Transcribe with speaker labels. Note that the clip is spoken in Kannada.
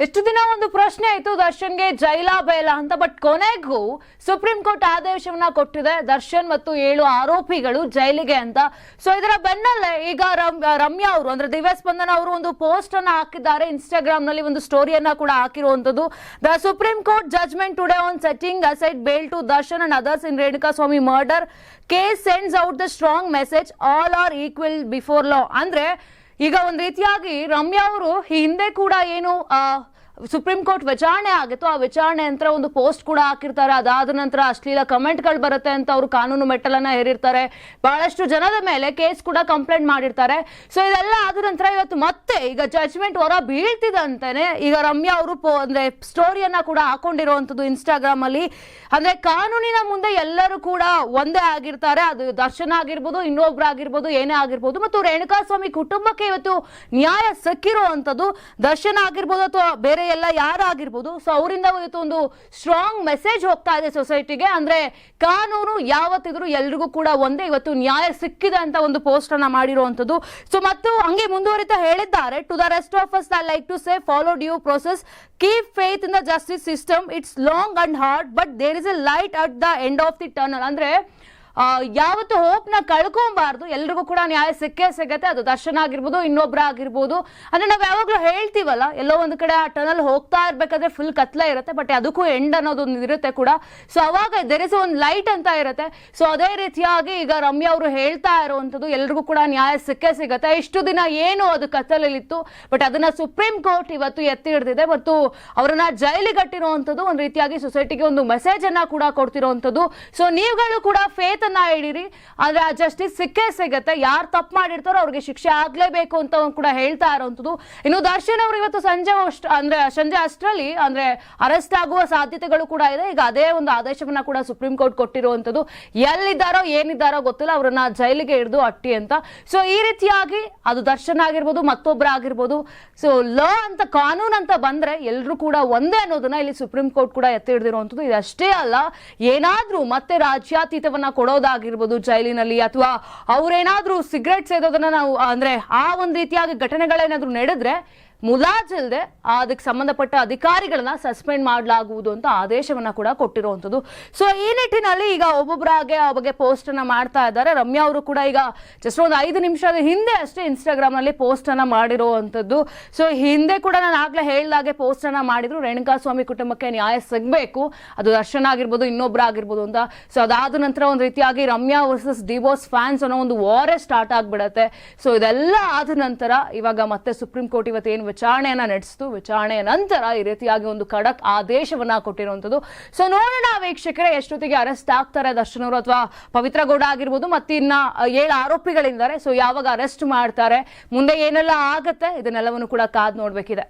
Speaker 1: ಎಷ್ಟು ದಿನ ಒಂದು ಪ್ರಶ್ನೆ ಆಯ್ತು ದರ್ಶನ್ಗೆ ಜೈಲ ಬೈಲ ಅಂತ ಬಟ್ ಕೊನೆಗೂ ಸುಪ್ರೀಂ ಕೋರ್ಟ್ ಆದೇಶವನ್ನ ಕೊಟ್ಟಿದೆ. ದರ್ಶನ್ ಮತ್ತು ಏಳು ಆರೋಪಿಗಳು ಜೈಲಿಗೆ ಅಂತ. ಸೊ ಇದರ ಬೆನ್ನಲ್ಲೇ ಈಗ ರಮ್- ರಮ್ಯಾ ಅವರು, ಅಂದ್ರೆ ದಿವ್ಯ ಸ್ಪಂದನ ಅವರು ಒಂದು ಪೋಸ್ಟ್ ಅನ್ನ ಹಾಕಿದ್ದಾರೆ. ಇನ್ಸ್ಟಾಗ್ರಾಮ್ನಲ್ಲಿ ಒಂದು ಸ್ಟೋರಿಯನ್ನ ಕೂಡ ಹಾಕಿರುವಂತದ್ದು the supreme court judgement today on setting aside bail to Darshan and others in Renuka Swamy murder case sends out the strong message all are equal before law ಅಂದ್ರೆ ಈಗ ಒಂದ್ ರೀತಿಯಾಗಿ ರಮ್ಯಾ ಅವರು ಹಿಂದೆ ಕೂಡ ಏನು ಸುಪ್ರೀಂ ಕೋರ್ಟ್ ವಿಚಾರಣೆ ಆಗಿತ್ತು. ಆ ವಿಚಾರಣೆ ನಂತರ ಒಂದು ಪೋಸ್ಟ್ ಕೂಡ ಹಾಕಿರ್ತಾರೆ. ಅದಾದ ನಂತರ ಅಶ್ಲೀಲ ಕಮೆಂಟ್ಗಳು ಬರುತ್ತೆ ಅಂತ ಅವರು ಕಾನೂನು ಮೆಟ್ಟಲನ್ನ ಹೇರಿರ್ತಾರೆ. ಬಹಳಷ್ಟು ಜನದ ಮೇಲೆ ಕೇಸ್ ಕೂಡ ಕಂಪ್ಲೇಂಟ್ ಮಾಡಿರ್ತಾರೆ. ಸೊ ಇದೆಲ್ಲ ಆದ ನಂತರ ಇವತ್ತು ಮತ್ತೆ ಈಗ ಜಜ್ಮೆಂಟ್ ಹೊರ ಬೀಳ್ತಿದಂತಾನೆ ಈಗ ರಮ್ಯಾ ಅವರು ಅಂದ್ರೆ ಸ್ಟೋರಿಯನ್ನ ಕೂಡ ಹಾಕೊಂಡಿರುವಂತದ್ದು ಇನ್ಸ್ಟಾಗ್ರಾಮ್ ಅಲ್ಲಿ ಅಂದ್ರೆ ಕಾನೂನಿನ ಮುಂದೆ ಎಲ್ಲರೂ ಕೂಡ ಒಂದೇ ಆಗಿರ್ತಾರೆ. ಅದು ದರ್ಶನ ಆಗಿರ್ಬೋದು, ಇನ್ನೊಬ್ರು ಆಗಿರ್ಬೋದು, ಏನೇ ಆಗಿರ್ಬೋದು. ಮತ್ತು ರೇಣುಕಾಸ್ವಾಮಿ ಕುಟುಂಬಕ್ಕೆ ಇವತ್ತು ನ್ಯಾಯ ಸಿಕ್ಕಿರುವಂತದ್ದು ದರ್ಶನ ಆಗಿರ್ಬೋದು ಅಥವಾ ಬೇರೆ ಎಲ್ಲ ಯಾರು ಆಗಿರ್ಬೋದು ಸೊ ಅವರಿಂದ ಇವತ್ತು ಒಂದು ಸ್ಟ್ರಾಂಗ್ ಮೆಸೇಜ್ ಹೋಗ್ತಾ ಇದೆ ಸೊಸೈಟಿಗೆ ಅಂದ್ರೆ ಕಾನೂನು ಯಾವತ್ತಿದ್ರು ಎಲ್ರಿಗೂ ಕೂಡ ಒಂದೇ. ಇವತ್ತು ನ್ಯಾಯ ಸಿಕ್ಕಿದೆ ಅಂತ ಒಂದು ಪೋಸ್ಟ್ ಅನ್ನ ಮಾಡಿರುವಂತದ್ದು ಸೊ ಮತ್ತು ಹಂಗೆ ಮುಂದುವರಿತಾ ಹೇಳಿದ್ದಾರೆ. To the rest of us I like to say follow due process keep faith in the justice system it's long and hard but there is a light at the end of the tunnel ಅಂದ್ರೆ ಯಾವತ್ತು ಹೋಪ್ನ ಕಳ್ಕೊಬಾರ್ದು. ಎಲ್ರಿಗೂ ಕೂಡ ನ್ಯಾಯ ಸಿಕ್ಕೇ ಸಿಗತ್ತೆ. ಅದು ದರ್ಶನ ಆಗಿರ್ಬೋದು, ಇನ್ನೊಬ್ರ ಆಗಿರ್ಬೋದು. ಅಂದ್ರೆ ನಾವ್ ಯಾವಾಗ್ಲೂ ಹೇಳ್ತೀವಲ್ಲ, ಎಲ್ಲೋ ಒಂದು ಕಡೆ ಆ ಟನಲ್ ಹೋಗ್ತಾ ಇರ್ಬೇಕಾದ್ರೆ ಫುಲ್ ಕತ್ಲ ಇರುತ್ತೆ ಬಟ್ ಅದಕ್ಕೂ ಎಂಡ್ ಅನ್ನೋದು ಇರುತ್ತೆ ಕೂಡ. ಸೊ ಅವಾಗ ದೆರ್ ಇಸ್ ಒಂದು ಲೈಟ್ ಅಂತ ಇರುತ್ತೆ. ಸೊ ಅದೇ ರೀತಿಯಾಗಿ ಈಗ ರಮ್ಯಾ ಅವರು ಹೇಳ್ತಾ ಇರುವಂತದ್ದು ಎಲ್ರಿಗೂ ಕೂಡ ನ್ಯಾಯ ಸಿಕ್ಕೇ ಸಿಗತ್ತೆ. ಇಷ್ಟು ದಿನ ಏನು ಅದು ಕತ್ತಲಲ್ಲಿತ್ತು ಬಟ್ ಅದನ್ನ ಸುಪ್ರೀಂ ಕೋರ್ಟ್ ಇವತ್ತು ಎತ್ತಿ ಹಿಡಿದಿದೆ. ಮತ್ತು ಅವರನ್ನ ಜೈಲಿಗಟ್ಟಿರುವಂತದ್ದು ಒಂದು ರೀತಿಯಾಗಿ ಸೊಸೈಟಿಗೆ ಒಂದು ಮೆಸೇಜ್ ಅನ್ನ ಕೂಡ ಕೊಡ್ತಿರುವಂತದ್ದು ಸೊ ನೀವುಗಳು ಕೂಡ ಫೇತ್ ಅನ್ನ ಹಿಡೀರಿ. ಅಂದ್ರೆ ಆ ಜಸ್ಟಿಸ್ ಸಿಕ್ಕೇ ಸಿಗತ್ತೆ. ಯಾರು ತಪ್ಪು ಮಾಡಿರ್ತಾರೋ ಅವ್ರಿಗೆ ಶಿಕ್ಷೆ ಆಗ್ಲೇಬೇಕು ಅಂತ ಕೂಡ ಹೇಳ್ತಾ ಇರೋಂಥದ್ದು. ಇನ್ನು ದರ್ಶನ್ ಅವರು ಇವತ್ತು ಸಂಜೆ ಅಂದ್ರೆ ಸಂಜೆ ಅಷ್ಟರಲ್ಲಿ, ಅಂದ್ರೆ ಅರೆಸ್ಟ್ ಆಗುವ ಸಾಧ್ಯತೆಗಳು ಕೂಡ ಇದೆ. ಈಗ ಅದೇ ಒಂದು ಆದೇಶವನ್ನ ಕೂಡ ಸುಪ್ರೀಂ ಕೋರ್ಟ್ ಕೊಟ್ಟಿರುವಂತದ್ದು ಎಲ್ಲಿದ್ದಾರೋ, ಏನಿದ್ದಾರೋ ಗೊತ್ತಿಲ್ಲ. ಅವರನ್ನ ಜೈಲಿಗೆ ಹಿಡಿದು ಅಟ್ಟಿ ಅಂತ. ಸೊ ಈ ರೀತಿಯಾಗಿ ಅದು ದರ್ಶನ್ ಆಗಿರ್ಬೋದು ಮತ್ತೊಬ್ಬರ ಆಗಿರ್ಬೋದು. ಸೊ ಲಾ ಅಂತ, ಕಾನೂನು ಅಂತ ಬಂದ್ರೆ ಎಲ್ಲರೂ ಕೂಡ ಒಂದೇ ಅನ್ನೋದನ್ನ ಇಲ್ಲಿ ಸುಪ್ರೀಂ ಕೋರ್ಟ್ ಕೂಡ ಎತ್ತಿ ಹಿಡಿದಿರುವಂತದ್ದು ಇದಷ್ಟೇ ಅಲ್ಲ, ಏನಾದ್ರೂ ಮತ್ತೆ ರಾಜ್ಯಾತೀತವನ್ನ ಕೊಡೋದಾಗಿರ್ಬೋದು ಜೈಲಿನಲ್ಲಿ ಅಥವಾ ಅವರೇನಾದ್ರೂ ಸಿಗರೆಟ್ ಸೇದೋದನ್ನ ನಾವು ಅಂದ್ರೆ ಆ ಒಂದು ರೀತಿಯಾಗಿ ಘಟನೆಗಳೇನಾದ್ರೂ ನಡೆದ್ರೆ ಮುಲಾಜಿಲ್ದೆ ಅದಕ್ಕೆ ಸಂಬಂಧಪಟ್ಟ ಅಧಿಕಾರಿಗಳನ್ನ ಸಸ್ಪೆಂಡ್ ಮಾಡಲಾಗುವುದು ಅಂತ ಆದೇಶವನ್ನ ಕೂಡ ಕೊಟ್ಟಿರುವಂತದ್ದು ಸೊ ಈ ನಿಟ್ಟಿನಲ್ಲಿ ಈಗ ಒಬ್ಬೊಬ್ಬರಾಗೆ ಆ ಬಗ್ಗೆ ಪೋಸ್ಟ್ ಅನ್ನ ಮಾಡ್ತಾ ಇದ್ದಾರೆ. ರಮ್ಯಾ ಅವರು ಕೂಡ ಈಗ ಜಸ್ಟ್ ಒಂದು ಐದು ನಿಮಿಷದ ಹಿಂದೆ ಅಷ್ಟೇ ಇನ್ಸ್ಟಾಗ್ರಾಮ್ನಲ್ಲಿ ಪೋಸ್ಟ್ ಅನ್ನ ಮಾಡಿರುವಂತದ್ದು ಸೊ ಹಿಂದೆ ಕೂಡ ನಾನು ಆಗ್ಲೇ ಹೇಳಿದಾಗೆ ಪೋಸ್ಟ್ ಅನ್ನ ಮಾಡಿದ್ರು. ರೇಣುಕಾ ಸ್ವಾಮಿ ಕುಟುಂಬಕ್ಕೆ ನ್ಯಾಯ ಸಿಗಬೇಕು. ಅದು ದರ್ಶನ ಆಗಿರ್ಬೋದು, ಇನ್ನೊಬ್ರು ಆಗಿರ್ಬೋದು ಅಂತ. ಸೊ ಅದಾದ ನಂತರ ಒಂದು ರೀತಿಯಾಗಿ ರಮ್ಯಾ ವರ್ಸಸ್ ಡಿವೋರ್ಸ್ ಫ್ಯಾನ್ಸ್ ಅನ್ನೋ ಒಂದು ವಾರೇ ಸ್ಟಾರ್ಟ್ ಆಗ್ಬಿಡತ್ತೆ. ಸೊ ಇದೆಲ್ಲ ಆದ ನಂತರ ಇವಾಗ ಮತ್ತೆ ಸುಪ್ರೀಂ ಕೋರ್ಟ್ ಇವತ್ತೇನು ವಿಚಾರಣೆಯನ್ನ ನಡೆಸಿತು. ವಿಚಾರಣೆಯ ನಂತರ ಈ ರೀತಿಯಾಗಿ ಒಂದು ಖಡಕ್ ಆದೇಶವನ್ನ ಕೊಟ್ಟಿರುವಂತದ್ದು ಸೊ ನೋಡೋಣ ವೀಕ್ಷಕರೇ, ಎಷ್ಟೊತ್ತಿಗೆ ಅರೆಸ್ಟ್ ಆಗ್ತಾರೆ ದರ್ಶನ್ ಅವರು ಅಥವಾ ಪವಿತ್ರ ಗೌಡ ಆಗಿರ್ಬೋದು, ಮತ್ತಿನ್ನ ಏಳು ಆರೋಪಿಗಳಿದ್ದಾರೆ. ಸೊ ಯಾವಾಗ ಅರೆಸ್ಟ್ ಮಾಡ್ತಾರೆ, ಮುಂದೆ ಏನೆಲ್ಲ ಆಗತ್ತೆ, ಇದನ್ನೆಲ್ಲವನ್ನು ಕೂಡ ಕಾದ್ ನೋಡ್ಬೇಕಿದೆ.